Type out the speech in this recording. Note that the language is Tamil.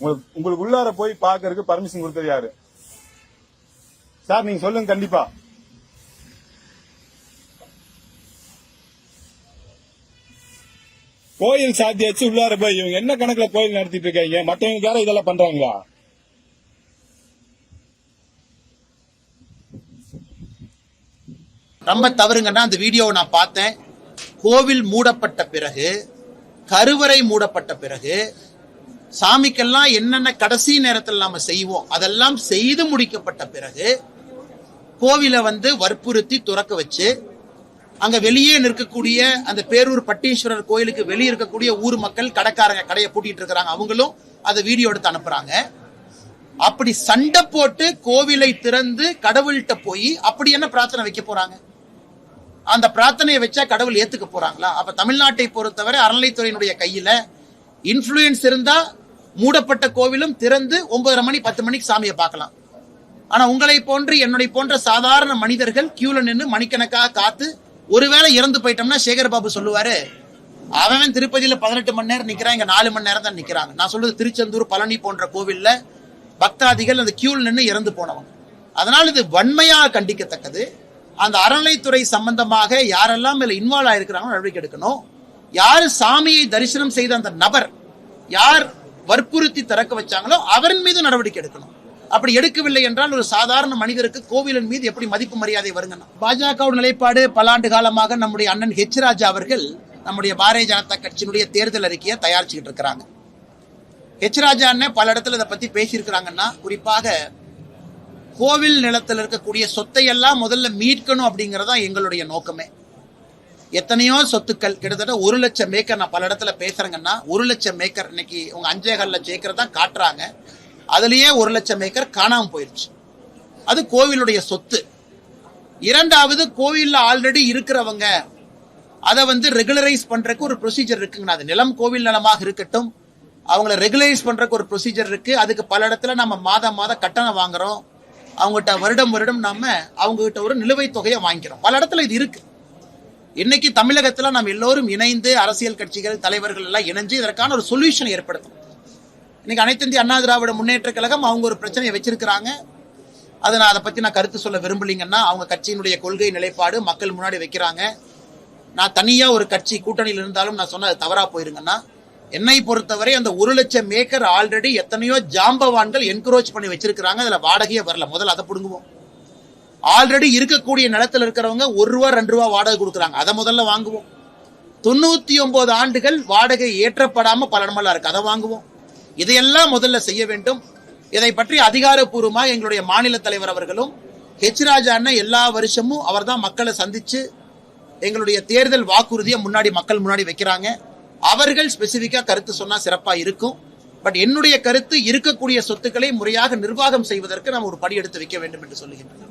உங்களுக்கு உங்களுக்கு உள்ளார போய் பாக்குறதுக்கு பர்மிஷன் கொடுத்தது யாரு? சார் நீங்க சொல்லுங்க கண்டிப்பா. கோயில் சாத்தியாச்சு உள்ளார போய் இவங்க என்ன கணக்குல கோயில் நடத்திட்டு இருக்காங்க? மற்றவங்க யாரும் இதெல்லாம் பண்றாங்களா? ரொம்ப தவறுங்கன்னா அந்த வீடியோவை நான் பார்த்தேன். கோவில் மூடப்பட்ட பிறகு கருவறை மூடப்பட்ட பிறகு சாமிக்கெல்லாம் என்னென்ன கடைசி நேரத்தில் நாம செய்வோம் அதெல்லாம் செய்து முடிக்கப்பட்ட பிறகு கோவிலை வந்து வற்புறுத்தி துறக்க வச்சு அங்க வெளியே நிற்கக்கூடிய அந்த பேரூர் பட்டீஸ்வரர் கோயிலுக்கு வெளியே இருக்கக்கூடிய ஊர் மக்கள் கடைக்காரங்க கடையை பூட்டிட்டு இருக்கிறாங்க. அவங்களும் அதை வீடியோ எடுத்து அனுப்புறாங்க. அப்படி சண்டை போட்டு கோவிலை திறந்து கடவுள்கிட்ட போய் அப்படி என்ன பிரார்த்தனை வைக்க போறாங்க? அந்த பிரார்த்தனையை வச்சா கடவுள் ஏத்துக்க போறாங்களா? அப்ப தமிழ்நாட்டை பொறுத்தவரை அறநிலைத்துறையினுடைய கையில இன்ஃப்ளூயன்ஸ் இருந்தா மூடப்பட்ட கோவிலும் திறந்து ஒன்பதரை மணி பத்து மணிக்கு சாமியை பார்க்கலாம். ஆனா உங்களை போன்று என்னுடைய போன்ற சாதாரண மனிதர்கள் கியூல நின்று மணிக்கணக்காக காத்து ஒருவேளை இறந்து போயிட்டோம்னா சேகர் பாபு சொல்லுவாரு அவன் திருப்பதியில பதினெட்டு மணி நேரம் நிக்கிறான் இங்க நாலு மணி நேரம் தான் நிக்கிறாங்க. நான் சொல்றது திருச்செந்தூர் பழனி போன்ற கோவில்ல பக்தாதிகள் அந்த கியூல் நின்று இறந்து போனவங்க. அதனால் இது வன்மையாக கண்டிக்கத்தக்கது. அந்த அறநிலைத்துறை சம்பந்தமாக யாரெல்லாம் இதுல இன்வால்வ் ஆயிருக்கிறாங்களோ நடவடிக்கை எடுக்கணும். யார் சாமியை தரிசனம் செய்த அந்த நபர் யார் வற்புறுத்தி திறக்க வச்சாங்களோ அவரின் மீது நடவடிக்கை எடுக்கணும். அப்படி எடுக்கவில்லை என்றால் ஒரு சாதாரண மனிதருக்கு கோவிலின் மீது எப்படி மதிப்பு மரியாதை வருங்கன்னா? பாஜக நிலைப்பாடு பல ஆண்டு காலமாக நம்முடைய அண்ணன் ஹெச் ராஜா அவர்கள் நம்முடைய பாரதிய ஜனதா கட்சியினுடைய தேர்தல் அறிக்கையை தயாரிச்சுக்கிட்டு இருக்கிறாங்க. ஹெச் ராஜா அண்ணன் பல இடத்துல இதை பத்தி பேசியிருக்கிறாங்கன்னா குறிப்பாக கோவில் நிலத்தில் இருக்கக்கூடிய சொத்தை எல்லாம் முதல்ல மீட்கணும் அப்படிங்கறதா எங்களுடைய நோக்கமே. எத்தனையோ சொத்துக்கள் கிட்டத்தட்ட ஒரு லட்சம் ஏக்கர் நான் பல இடத்துல பேசுறேங்கன்னா ஒரு லட்சம் ஏக்கர் இன்னைக்கு உங்க அஞ்சேகால் லட்சம் ஏக்கர் தான் காட்டுறாங்க. அதுலயே ஒரு லட்சம் ஏக்கர் காணாம போயிருச்சு. அது கோவிலுடைய சொத்து. இரண்டாவது கோவில்ல ஆல்ரெடி இருக்கிறவங்க அதை வந்து ரெகுலரைஸ் பண்றதுக்கு ஒரு ப்ரொசீஜர் இருக்குங்கண்ணா. அது நிலம் கோவில் நிலமாக இருக்கட்டும் அவங்கள ரெகுலரைஸ் பண்றதுக்கு ஒரு ப்ரொசீஜர் இருக்கு. அதுக்கு பல இடத்துல நம்ம மாதம் மாதம் கட்டணம் வாங்குறோம். அவங்ககிட்ட வருடம் வருடம் நாம அவங்ககிட்ட ஒரு நிலுவைத் தொகையை வாங்கிக்கிறோம். பல இடத்துல இது இருக்கு. இன்னைக்கு தமிழகத்துல நாம் எல்லோரும் இணைந்து அரசியல் கட்சிகள் தலைவர்கள் எல்லாம் இணைஞ்சு இதற்கான ஒரு சொல்யூஷன் ஏற்படுத்தும் இன்னைக்கு அனைத்து இந்திய அண்ணா திராவிட முன்னேற்ற கழகம் அவங்க ஒரு பிரச்சனையை வச்சிருக்கிறாங்க. அதை நான் அதை பத்தி நான் கருத்து சொல்ல விரும்பலீங்கன்னா அவங்க கட்சியினுடைய கொள்கை நிலைப்பாடு மக்கள் முன்னாடி வைக்கிறாங்க. நான் தனியா ஒரு கட்சி கூட்டணியில் இருந்தாலும் நான் சொன்ன தவறாக தவறா போயிருங்கன்னா என்னை பொறுத்தவரை அந்த ஒரு லட்சம் ஏக்கர் ஆல்ரெடி எத்தனையோ ஜாம்பவான்கள் என்கரேஜ் பண்ணி வச்சிருக்கிறாங்க. அதுல வாடகையே வரல. முதல்ல அதை பிடுங்குவோம். ஆல்ரெடி இருக்கக்கூடிய நிலத்தில் இருக்கிறவங்க ஒரு ரூபா ரெண்டு ரூபா வாடகை கொடுக்குறாங்க. அதை முதல்ல வாங்குவோம். தொண்ணூத்தி ஒன்பது ஆண்டுகள் வாடகை ஏற்றப்படாம பல இடமெல்லாம் இருக்கு. அதை வாங்குவோம். இதையெல்லாம் முதல்ல செய்ய வேண்டும். இதை பற்றி அதிகாரப்பூர்வமா எங்களுடைய மாநில தலைவர் அவர்களும் ஹெச் ராஜா அண்ணன் எல்லா வருஷமும் அவர்தான் மக்களை சந்திச்சு எங்களுடைய தேர்தல் வாக்குறுதியை முன்னாடி மக்கள் முன்னாடி வைக்கிறாங்க. அவர்கள் ஸ்பெசிபிக்கா கருத்து சொன்னா சிறப்பா இருக்கும். பட் என்னுடைய கருத்து இருக்கக்கூடிய சொத்துக்களை முறையாக நிர்வாகம் செய்வதற்கு நாம் ஒரு படி எடுத்து வைக்க வேண்டும் என்று சொல்லுகின்றனர்.